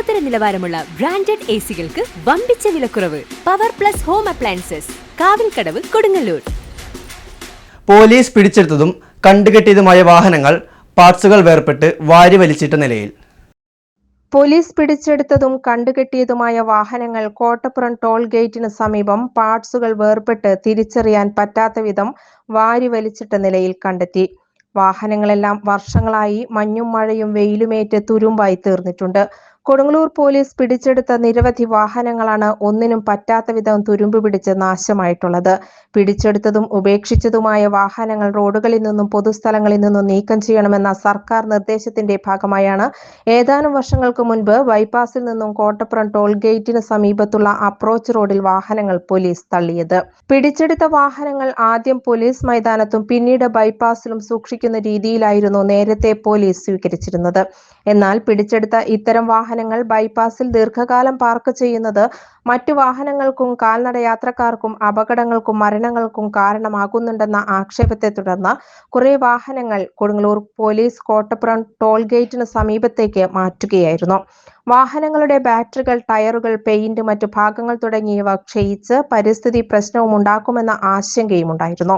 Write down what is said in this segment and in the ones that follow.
ലോകോത്തര നിലവാരമുള്ള branded A സികൾക്ക് വമ്പിച്ച വിലക്കുറവ്. Power plus home appliances Kavilkadavu Kodungallur. Police പിടിച്ചെടുത്തതും കണ്ടുകെട്ടിയതുമായ വാഹനങ്ങൾ പാർട്സുകൾ വേർപെട്ട് വാരി വലിച്ചിട്ട നിലയിൽ. പോലീസ് പിടിച്ചെടുത്തതും കണ്ടുകെട്ടിയതുമായ വാഹനങ്ങൾ കോട്ടപ്പുറം ടോൾ ഗേറ്റിന് സമീപം പാർട്സുകൾ വേർപെട്ട് തിരിച്ചറിയാൻ പറ്റാത്ത വിധം വാരി വലിച്ചിട്ട നിലയിൽ കണ്ടെത്തി. വാഹനങ്ങളെല്ലാം വർഷങ്ങളായി മഞ്ഞും മഴയും വെയിലുമേറ്റ് തുരുമ്പായി തീർന്നിട്ടുണ്ട്. കൊടുങ്ങല്ലൂർ പോലീസ് പിടിച്ചെടുത്ത നിരവധി വാഹനങ്ങളാണ് ഒന്നിനും പറ്റാത്ത വിധം തുരുമ്പ് പിടിച്ച് നാശമായിട്ടുള്ളത്. പിടിച്ചെടുത്തതും ഉപേക്ഷിച്ചതുമായ വാഹനങ്ങൾ റോഡുകളിൽ നിന്നും പൊതുസ്ഥലങ്ങളിൽ നിന്നും നീക്കം ചെയ്യണമെന്ന സർക്കാർ നിർദ്ദേശത്തിന്റെ ഭാഗമായാണ് ഏതാനും വർഷങ്ങൾക്ക് മുൻപ് ബൈപ്പാസിൽ നിന്നും കോട്ടപ്പുറം ടോൾ ഗേറ്റിന് സമീപത്തുള്ള അപ്രോച്ച് റോഡിൽ വാഹനങ്ങൾ പോലീസ് തള്ളിയത്. പിടിച്ചെടുത്ത വാഹനങ്ങൾ ആദ്യം പോലീസ് മൈതാനത്തും പിന്നീട് ബൈപ്പാസിലും സൂക്ഷിക്കുന്ന രീതിയിലായിരുന്നു നേരത്തെ പോലീസ് സ്വീകരിച്ചിരുന്നത്. എന്നാൽ പിടിച്ചെടുത്ത ഇത്തരം വാഹനങ്ങൾ ബൈപ്പാസിൽ ദീർഘകാലം പാർക്ക് ചെയ്യുന്നത് മറ്റു വാഹനങ്ങൾക്കും കാൽനട യാത്രക്കാർക്കും അപകടങ്ങൾക്കും മരണങ്ങൾക്കും കാരണമാകുന്നുണ്ടെന്ന ആക്ഷേപത്തെ തുടർന്ന് കുറെ വാഹനങ്ങൾ കൊടുങ്ങല്ലൂർ പോലീസ് കോട്ടപ്പുറം ടോൾ ഗേറ്റിന് സമീപത്തേക്ക് മാറ്റുകയായിരുന്നു. വാഹനങ്ങളുടെ ബാറ്ററികൾ ടയറുകൾ പെയിന്റ് മറ്റു ഭാഗങ്ങൾ തുടങ്ങിയവ ക്ഷയിച്ച് പരിസ്ഥിതി പ്രശ്നവും ഉണ്ടാക്കുമെന്ന ആശങ്കയും ഉണ്ടായിരുന്നു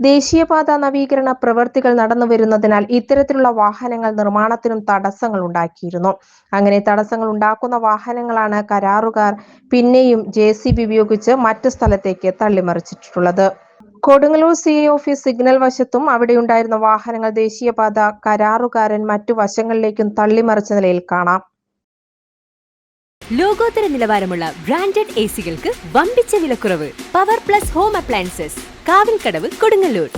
ദേശീയപാത നവീകരണ പ്രവൃത്തികൾ നടന്നു വരുന്നതിനാൽ ഇത്തരത്തിലുള്ള വാഹനങ്ങൾ നിർമ്മാണത്തിനും തടസ്സങ്ങൾ ഉണ്ടാക്കിയിരുന്നു. അങ്ങനെ തടസ്സങ്ങൾ ഉണ്ടാക്കുന്ന വാഹനങ്ങളാണ് കരാറുകാർ പിന്നെയും ജെ ഉപയോഗിച്ച് മറ്റു സ്ഥലത്തേക്ക് തള്ളിമറിച്ചിട്ടുള്ളത്. കൊടുങ്ങല്ലൂർ സി ഓഫീസ് സിഗ്നൽ വശത്തും അവിടെയുണ്ടായിരുന്ന വാഹനങ്ങൾ ദേശീയപാത കരാറുകാരൻ മറ്റു വശങ്ങളിലേക്കും തള്ളിമറിച്ച നിലയിൽ കാണാം. ലോകോത്തര നിലവാരമുള്ള ബ്രാൻഡഡ് എ സികൾക്ക് വമ്പിച്ച വിലക്കുറവ്. Power plus home appliances. Kavilkadavu Kodungallur.